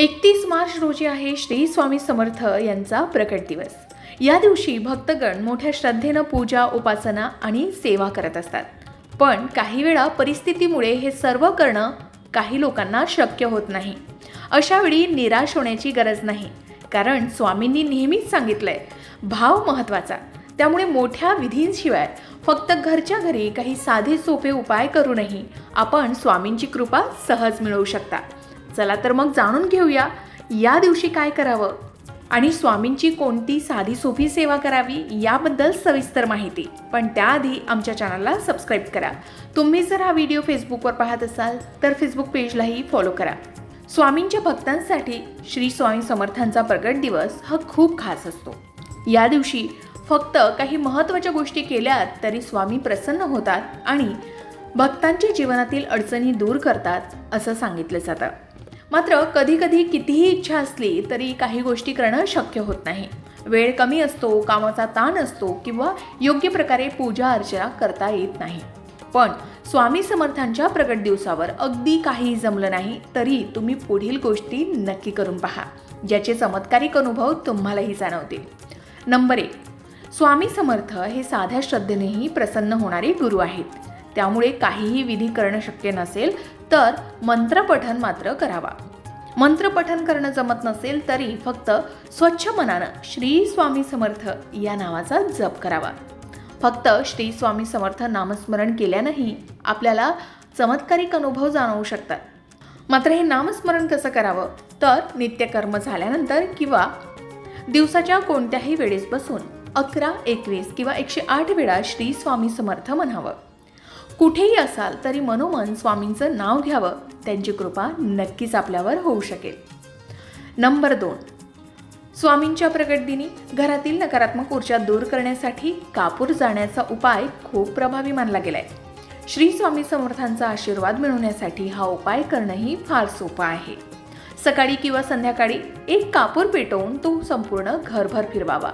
एकतीस मार्च रोजी आहे श्री स्वामी समर्थ यांचा प्रकट दिवस. या दिवशी भक्तगण मोठ्या श्रद्धेनं पूजा उपासना आणि सेवा करत असतात. पण काही वेळा परिस्थितीमुळे हे सर्व करणं काही लोकांना शक्य होत नाही. अशावेळी निराश होण्याची गरज नाही. कारण स्वामींनी नेहमीच सांगितलंय भाव महत्त्वाचा. त्यामुळे मोठ्या विधींशिवाय फक्त घरच्या घरी काही साधे सोपे उपाय करूनही आपण स्वामींची कृपा सहज मिळवू शकता. चला तर मग जाणून घेऊया या दिवशी काय करावं? आणि स्वामींची कोणती साधी सोपी सेवा करावी याबद्दल सविस्तर माहिती. पण त्याआधी आमच्या चॅनलला सबस्क्राईब करा. तुम्ही जर हा व्हिडिओ फेसबुकवर पाहत असाल तर फेसबुक पेजलाही फॉलो करा. स्वामींच्या भक्तांसाठी श्री स्वामी समर्थांचा प्रगट दिवस हा खूप खास असतो. या दिवशी फक्त काही महत्त्वाच्या गोष्टी केल्या तरी स्वामी प्रसन्न होतात आणि भक्तांच्या जीवनातील अडचणी दूर करतात असं सांगितलं जातं. मात्र कधीकधी कितीही इच्छा असली तरी काही गोष्टी करणं शक्य होत नाही. वेळ कमी असतो कामाचा ताण असतो किंवा योग्य प्रकारे पूजा अर्चना करता येत नाही. पण स्वामी समर्थांच्या प्रगट दिवसावर अगदी काही जमलं नाही तरी तुम्ही पुढील गोष्टी नक्की करून पहा ज्याचे चमत्कारिक अनुभव तुम्हालाही जाणवतील. नंबर एक स्वामी समर्थ हे साध्या श्रद्धेनेही प्रसन्न होणारे गुरु आहेत. त्यामुळे काहीही विधी करणं शक्य नसेल तर मंत्रपठन मात्र करावा. मंत्रपठन करणं जमत नसेल तरी फक्त स्वच्छ मनानं श्री स्वामी समर्थ या नावाचा जप करावा. फक्त श्री स्वामी समर्थ नामस्मरण केल्यानंही आपल्याला चमत्कारिक अनुभव जाणवू शकतात. मात्र हे नामस्मरण कसं करावं? तर नित्यकर्म झाल्यानंतर किंवा दिवसाच्या कोणत्याही वेळेस बसून अकरा एकवीस किंवा एकशे आठ वेळा श्री स्वामी समर्थ म्हणावं. कुठेही असाल तरी मनोमन स्वामींचं नाव घ्यावं. त्यांची कृपा नक्कीच आपल्यावर होऊ शकेल. नंबर दोन. स्वामींच्या प्रगटदिनी घरातील नकारात्मक ऊर्जा दूर करण्यासाठी कापूर जाण्याचा उपाय खूप प्रभावी मानला गेलाय. श्री स्वामी समर्थांचा आशीर्वाद मिळवण्यासाठी हा उपाय करणंही फार सोपं आहे. सकाळी किंवा संध्याकाळी एक कापूर पेटवून तो संपूर्ण घरभर फिरवावा.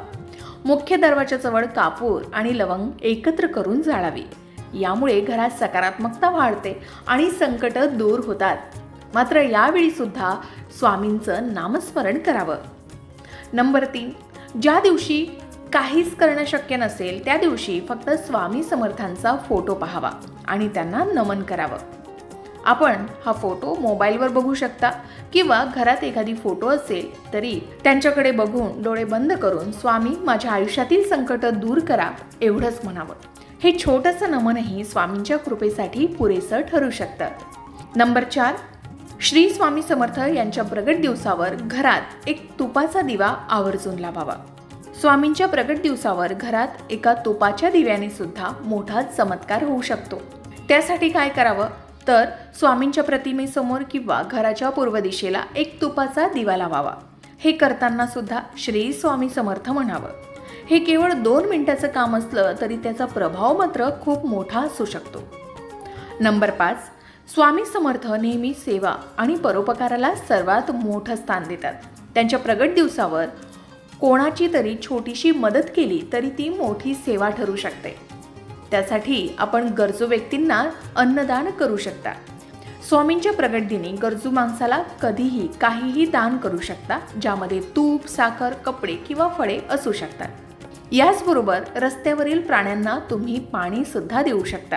मुख्य दरवाजाजवळ कापूर आणि लवंग एकत्र करून जाळावी. यामुळे घरात सकारात्मकता वाढते आणि संकटं दूर होतात. मात्र यावेळी सुद्धा स्वामींचं नामस्मरण करावं. नंबर तीन ज्या दिवशी काहीच करणं शक्य नसेल त्या दिवशी फक्त स्वामी समर्थांचा फोटो पाहावा आणि त्यांना नमन करावं. आपण हा फोटो मोबाईलवर बघू शकता किंवा घरात एखादी फोटो असेल तरी त्यांच्याकडे बघून डोळे बंद करून स्वामी माझ्या आयुष्यातील संकट दूर करा एवढंच म्हणावं. हे छोटंसं नमनही स्वामींच्या कृपेसाठी पुरेसं ठरू शकतं. नंबर चार श्री स्वामी समर्थ यांच्या प्रगट दिवसावर घरात एक तुपाचा दिवा आवर्जून लावावा. स्वामींच्या प्रगट दिवसावर घरात एका तुपाच्या दिव्याने सुद्धा मोठा चमत्कार होऊ शकतो. त्यासाठी काय करावं? तर स्वामींच्या प्रतिमेसमोर किंवा घराच्या पूर्व दिशेला एक तुपाचा दिवा लावावा. हे करताना सुद्धा श्री स्वामी समर्थ म्हणावं. हे केवळ दोन मिनिटाचं काम असलं तरी त्याचा प्रभाव मात्र खूप मोठा असू शकतो. नंबर पाच स्वामी समर्थ नेहमी सेवा आणि परोपकाराला सर्वात मोठं स्थान देतात. त्यांच्या प्रगट दिवसावर कोणाची तरी छोटीशी मदत केली तरी ती मोठी सेवा ठरू शकते. त्यासाठी आपण गरजू व्यक्तींना अन्नदान करू शकता. स्वामींच्या प्रगटदिनी गरजू माणसाला कधीही काहीही दान करू शकता ज्यामध्ये तूप साखर कपडे किंवा फळे असू शकतात. याचबरोबर रस्त्यावरील प्राण्यांना तुम्ही पाणीसुद्धा देऊ शकता.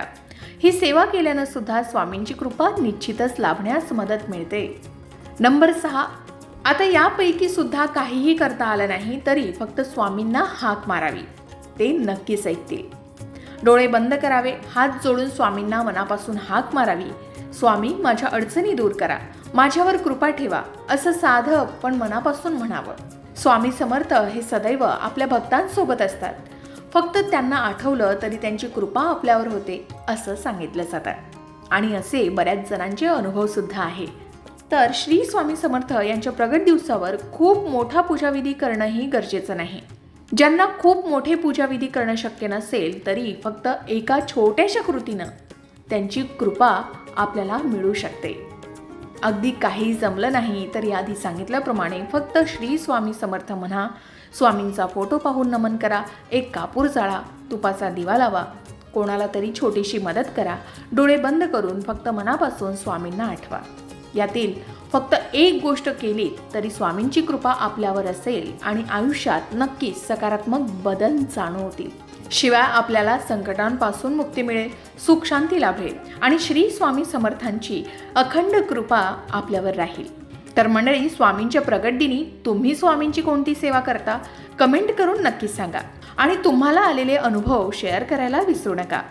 ही सेवा केल्यानं सुद्धा स्वामींची कृपा निश्चितच लाभण्यास मदत मिळते. नंबर सहा. आता यापैकी सुद्धा काहीही करता आलं नाही तरी फक्त स्वामींना हाक मारावी. ते नक्कीच ऐकतील. डोळे बंद करावे हात जोडून स्वामींना मनापासून हाक मारावी. स्वामी माझ्या अडचणी दूर करा. माझ्यावर कृपा ठेवा. असं साधं पण मनापासून म्हणावं. स्वामी समर्थ हे सदैव आपल्या भक्तांसोबत असतात. फक्त त्यांना आठवलं तरी त्यांची कृपा आपल्यावर होते असं सांगितलं जातं. आणि असे बऱ्याच जणांचे अनुभव सुद्धा आहे. तर श्री स्वामी समर्थ यांच्या प्रगट दिवसावर खूप मोठा पूजाविधी करणंही गरजेचं नाही. ज्यांना खूप मोठे पूजाविधी करणं शक्य नसेल तरी फक्त एका छोट्याशा कृतीनं त्यांची कृपा आपल्याला मिळू शकते. अगदी काही जमलं नाही तर याआधी सांगितल्याप्रमाणे फक्त श्री स्वामी समर्थ म्हणा. स्वामींचा फोटो पाहून नमन करा एक कापूर जाळा तुपाचा दिवा लावा. कोणाला तरी छोटीशी मदत करा. डोळे बंद करून फक्त मनापासून स्वामींना आठवा. यातील फक्त एक गोष्ट केली तरी स्वामींची कृपा आपल्यावर असेल आणि आयुष्यात नक्कीच सकारात्मक बदल जाणवतील. शिवाय आपल्याला संकटांपासून मुक्ती मिळेल सुख शांती लाभेल आणि श्री स्वामी समर्थांची अखंड कृपा आपल्यावर राहील. तर मंडळी स्वामींच्या प्रगट दिनी तुम्ही स्वामींची कोणती सेवा करता? कमेंट करून नक्कीच सांगा आणि तुम्हाला आलेले अनुभव शेअर करायला विसरू नका.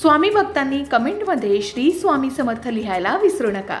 स्वामी भक्तांनी कमेंटमध्ये श्री स्वामी समर्थ लिहायला विसरू नका.